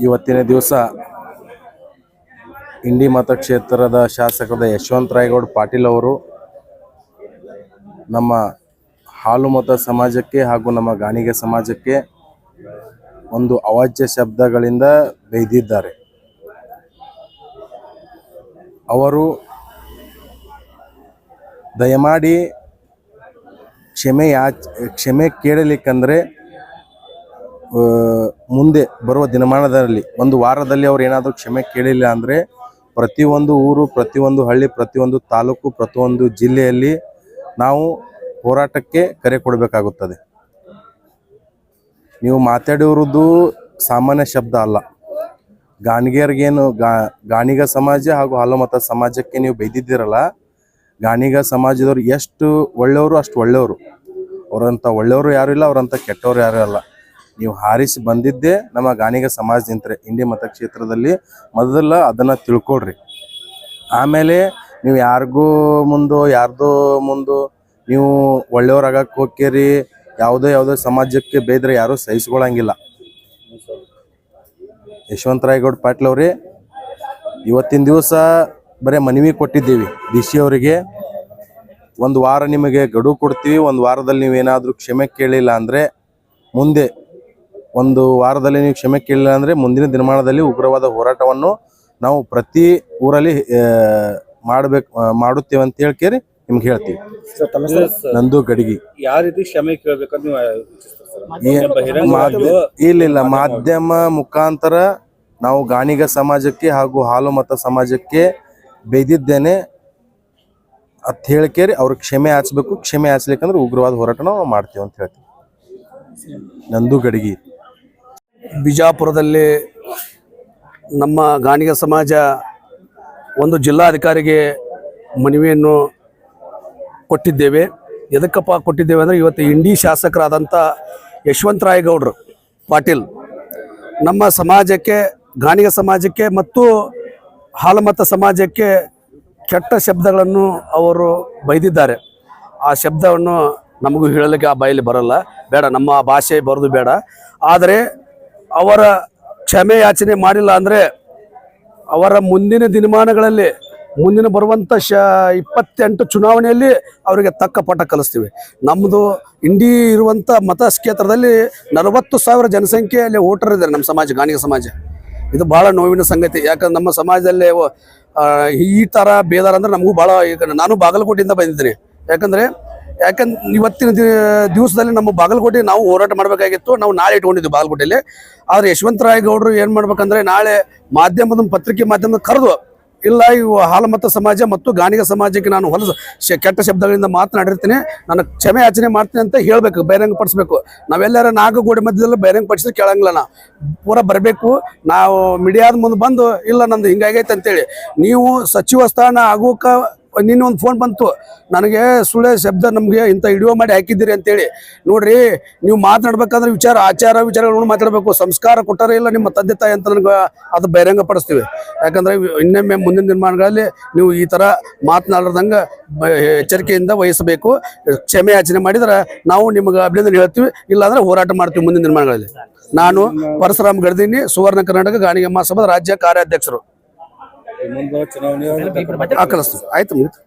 ಇವತ್ತಿನ ದಿವಸ ಇಂಡಿ ಮತಕ್ಷೇತ್ರದ ಶಾಸಕರಾದ ಯಶವಂತ ರಾಯಗೌಡ ಪಾಟೀಲ್ ಅವರು ನಮ್ಮ ಹಾಲು ಮತ ಸಮಾಜಕ್ಕೆ ಹಾಗೂ ನಮ್ಮ ಗಾಣಿಗೆ ಸಮಾಜಕ್ಕೆ ಒಂದು ಅವಾಚ್ಯ ಶಬ್ದಗಳಿಂದ ಬೈದಿದ್ದಾರೆ ಅವರು ದಯಮಾಡಿ ಕ್ಷಮೆ ಯಾಚ್, ಕ್ಷಮೆ ಕೇಳಲಿಕ್ಕಂದ್ರೆ ಮುಂದೆ ಬರುವ ದಿನಮಾನದಲ್ಲಿ ಒಂದು ವಾರದಲ್ಲಿ ಅವ್ರು ಏನಾದರೂ ಕ್ಷಮೆ ಕೇಳಿಲ್ಲ ಅಂದರೆ ಪ್ರತಿಯೊಂದು ಊರು, ಪ್ರತಿಯೊಂದು ಹಳ್ಳಿ, ಪ್ರತಿಯೊಂದು ತಾಲೂಕು, ಪ್ರತಿಯೊಂದು ಜಿಲ್ಲೆಯಲ್ಲಿ ನಾವು ಹೋರಾಟಕ್ಕೆ ಕರೆ ಕೊಡಬೇಕಾಗುತ್ತದೆ. ನೀವು ಮಾತಾಡಿರೋದು ಸಾಮಾನ್ಯ ಶಬ್ದ ಅಲ್ಲ. ಗಾಣಿಗೆಯರಿಗೇನು ಗಾ, ಗಾಣಿಗ ಸಮಾಜ ಹಾಗೂ ಹಾಲುಮತ ಸಮಾಜಕ್ಕೆ ನೀವು ಬೈದಿದ್ದೀರಲ್ಲ, ಗಾಣಿಗ ಸಮಾಜದವರು ಎಷ್ಟು ಒಳ್ಳೆಯವರು ಅಷ್ಟು ಒಳ್ಳೆಯವರು. ಅವರಂಥ ಒಳ್ಳೆಯವರು ಯಾರು ಇಲ್ಲ, ಅವರಂಥ ಕೆಟ್ಟವರು ಯಾರು ಅಲ್ಲ ನೀವು ಹಾರಿಸಿ ಬಂದಿದ್ದೇ ನಮ್ಮ ಗಾಣಿಗ ನಿಂತರೆ. ಇಂಡಿ ಮತಕ್ಷೇತ್ರದಲ್ಲಿ ಮೊದಲ ಅದನ್ನು ತಿಳ್ಕೊಳ್ರಿ. ಆಮೇಲೆ ನೀವು ಯಾರಿಗೂ ಮುಂದೆ, ಯಾರ್ದೋ ಮುಂದೆ ನೀವು ಒಳ್ಳೆಯವ್ರಾಗಕ್ಕೆ ಹೋಗ್ಕೇರಿ ಯಾವುದೋ ಯಾವುದೋ ಸಮಾಜಕ್ಕೆ ಬೇದ್ರೆ ಯಾರೂ ಸಹಿಸ್ಕೊಳಂಗಿಲ್ಲ. ಯಶವಂತರಾಯಗೌಡ ಪಾಟೀಲ್ ಅವ್ರಿ, ಇವತ್ತಿನ ದಿವಸ ಬರೀ ಮನವಿ ಕೊಟ್ಟಿದ್ದೀವಿ ಡಿ ಸಿ ಅವರಿಗೆ. ಒಂದು ವಾರ ನಿಮಗೆ ಗಡುವು ಕೊಡ್ತೀವಿ, ಒಂದು ವಾರದಲ್ಲಿ ನೀವೇನಾದರೂ ಕ್ಷಮೆ ಕೇಳಿಲ್ಲ ಅಂದರೆ ಮುಂದೆ ಒಂದು ವಾರದಲ್ಲಿ ನೀವು ಕ್ಷಮೆ ಕೇಳಿಲ್ಲ ಅಂದರೆ ಮುಂದಿನ ದಿನಮಾನದಲ್ಲಿ ಉಗ್ರವಾದ ಹೋರಾಟವನ್ನು ನಾವು ಪ್ರತಿ ಊರಲ್ಲಿ ಮಾಡಬೇಕು ಮಾಡುತ್ತೇವೆ ಅಂತ ಹೇಳ್ಕೇರಿ ನಿಮ್ಗೆ ಹೇಳ್ತೀವಿ. ನಂದು ಗಡಿಗಿ. ಯಾವ ರೀತಿ ಕ್ಷಮೆ ಕೇಳಬೇಕು ನೀವು ಇಲ್ಲ ಇಲ್ಲ ಮಾಧ್ಯಮ ಮುಖಾಂತರ ನಾವು ಗಾಣಿಗ ಸಮಾಜಕ್ಕೆ ಹಾಗೂ ಹಾಲು ಮತ ಸಮಾಜಕ್ಕೆ ಬೈದಿದ್ದೇನೆ ಅಂತ ಹೇಳ್ಕೇರಿ ಅವ್ರ ಕ್ಷಮೆ ಹಚ್ಬೇಕು ಕ್ಷಮೆ ಯಾಚಲಿಕ್ಕಂದ್ರೆ ಉಗ್ರವಾದ ಹೋರಾಟ ನಾವು ಮಾಡ್ತೀವಿ ಅಂತ ಹೇಳ್ತೀವಿ. ನಂದು ಗಡಿಗಿ. ಬಿಜಾಪುರದಲ್ಲಿ ನಮ್ಮ ಗಾಣಿಗ ಸಮಾಜ ಒಂದು ಜಿಲ್ಲಾಧಿಕಾರಿಗೆ ಮನವಿಯನ್ನು ಕೊಟ್ಟಿದ್ದೇವೆ. ಎದಕ್ಕಪ್ಪ ಕೊಟ್ಟಿದ್ದೇವೆ ಅಂದರೆ ಇವತ್ತು ಇಂಡಿ ಶಾಸಕರಾದಂಥ ಯಶವಂತರಾಯಗೌಡರು ಪಾಟೀಲ್, ನಮ್ಮ ಸಮಾಜಕ್ಕೆ, ಗಾಣಿಗ ಸಮಾಜಕ್ಕೆ ಮತ್ತು ಹಾಲಮತ ಸಮಾಜಕ್ಕೆ ಕೆಟ್ಟ ಶಬ್ದಗಳನ್ನು ಅವರು ಬೈದಿದ್ದಾರೆ. ಆ ಶಬ್ದವನ್ನು ನಮಗೂ ಹೇಳಲಿಕ್ಕೆ ಆ ಬಾಯಲ್ಲಿ ಬರಲ್ಲ. ಬೇಡ, ನಮ್ಮ ಭಾಷೆ ಬರೋದು ಬೇಡ. ಆದರೆ ಅವರ ಕ್ಷಮೆ ಯಾಚನೆ ಮಾಡಿಲ್ಲ ಅಂದರೆ ಅವರ ಮುಂದಿನ ದಿನಮಾನಗಳಲ್ಲಿ ಮುಂದಿನ ಬರುವಂಥ ಶ ಇಪ್ಪತ್ತೆಂಟು ಚುನಾವಣೆಯಲ್ಲಿ ಅವರಿಗೆ ತಕ್ಕ ಪಾಠ ಕಲಿಸ್ತೀವಿ. ನಮ್ಮದು ಇಂಡಿ ಇರುವಂಥ ಮತ ಕ್ಷೇತ್ರದಲ್ಲಿ ನಲವತ್ತು ಸಾವಿರ ಜನಸಂಖ್ಯೆಯಲ್ಲಿ ವೋಟರ್ ಇದ್ದಾರೆ ನಮ್ಮ ಸಮಾಜ ಗಾಣಿಗ ಸಮಾಜ. ಇದು ಭಾಳ ನೋವಿನ ಸಂಗತಿ. ಯಾಕಂದ್ರೆ ನಮ್ಮ ಸಮಾಜದಲ್ಲಿ ಈ ಥರ ಬೇದಾರ ಅಂದ್ರೆ ನಮಗೂ ಭಾಳ ನಾನು ಬಾಗಲಕೋಟೆಯಿಂದ ಬಂದಿದ್ದೀನಿ. ಯಾಕಂದರೆ ಯಾಕಂದ್ರೆ ಇವತ್ತಿನ ದಿವಸದಲ್ಲಿ ನಮ್ಮ ಬಾಗಲಕೋಟೆ ನಾವು ಹೋರಾಟ ಮಾಡಬೇಕಾಗಿತ್ತು. ನಾವು ನಾಳೆ ಇಟ್ಕೊಂಡಿದ್ವಿ ಬಾಗಲಕೋಟೆಯಲ್ಲಿ ಆದರೆ ಯಶವಂತರಾಯ ಗೌಡರು ಏನು ಮಾಡ್ಬೇಕಂದ್ರೆ ನಾಳೆ ಮಾಧ್ಯಮದ ಪತ್ರಿಕೆ ಮಾಧ್ಯಮದ ಕರೆದು, ಇಲ್ಲ ಇವು ಹಾಲಮತ ಸಮಾಜ ಮತ್ತು ಗಾಣಿಗ ಸಮಾಜಕ್ಕೆ ನಾನು ಹೊಲಸು ಕೆಟ್ಟ ಶಬ್ದಗಳಿಂದ ಮಾತನಾಡಿರ್ತೀನಿ. ನಾನು ಕ್ಷಮೆ ಯಾಚನೆ ಮಾಡ್ತೀನಿ ಅಂತ ಹೇಳಬೇಕು ಬಹಿರಂಗಪಡಿಸ್ಬೇಕು ನಾವೆಲ್ಲರ ನಾಲ್ಕು ಗೋಡೆ ಮಧ್ಯದಲ್ಲಿ ಬಹಿರಂಗಪಡಿಸಿದ್ರೆ ಕೇಳಂಗಿಲ್ಲ ನಾ. ಪೂರ ಬರಬೇಕು. ನಾವು ಮೀಡಿಯಾದ ಮುಂದೆ ಬಂದು, ಇಲ್ಲ, ನಂದು ಹಿಂಗಾಗೈತೆ ಅಂತೇಳಿ. ನೀವು ಸಚಿವ ಸ್ಥಾನ ಆಗೋಕ ನಿನ್ನೆ ಒಂದು ಫೋನ್ ಬಂತು. ನನಗೆ ಸುಳ್ಳೆ ಶಬ್ದ ನಮಗೆ ಇಂಥ ವಿಡಿಯೋ ಮಾಡಿ ಹಾಕಿದ್ದೀರಿ ಅಂತೇಳಿ. ನೋಡ್ರಿ ನೀವು ಮಾತನಾಡ್ಬೇಕಂದ್ರೆ ವಿಚಾರ ಆಚಾರ ವಿಚಾರಗಳನ್ನು ಮಾತಾಡಬೇಕು. ಸಂಸ್ಕಾರ ಕೊಟ್ಟರೆ ಇಲ್ಲ ನಿಮ್ಮ ತಂದೆ ತಾಯಿ ಅಂತ ನನಗೆ ಅದು ಬಹಿರಂಗ ಪಡಿಸ್ತೀವಿ ಯಾಕಂದ್ರೆ ಇನ್ನೊಮ್ಮೆ ಮುಂದಿನ ನಿರ್ಮಾಣಗಳಲ್ಲಿ ನೀವು ಈ ಥರ ಮಾತನಾಡದಂಗೆ ಎಚ್ಚರಿಕೆಯಿಂದ ವಹಿಸಬೇಕು. ಕ್ಷಮೆ ಯಾಚನೆ ಮಾಡಿದ್ರೆ ನಾವು ನಿಮಗೆ ಅಭಿನಂದನೆ ಹೇಳ್ತೀವಿ. ಇಲ್ಲಾಂದ್ರೆ ಹೋರಾಟ ಮಾಡ್ತೀವಿ ಮುಂದಿನ ನಿರ್ಮಾಣಗಳಲ್ಲಿ. ನಾನು ಪರಶುರಾಮ್ ಗಡ್ದಿನಿ ಸುವರ್ಣ ಕರ್ನಾಟಕ ಗಾಣಿಗೆ ಮಹಾಸಭಾದ ರಾಜ್ಯ ಕಾರ್ಯಾಧ್ಯಕ್ಷರು. ಮುಂದೆ ಚುನಾವಣೆ ಆಯ್ತು ಮುಗಿತು.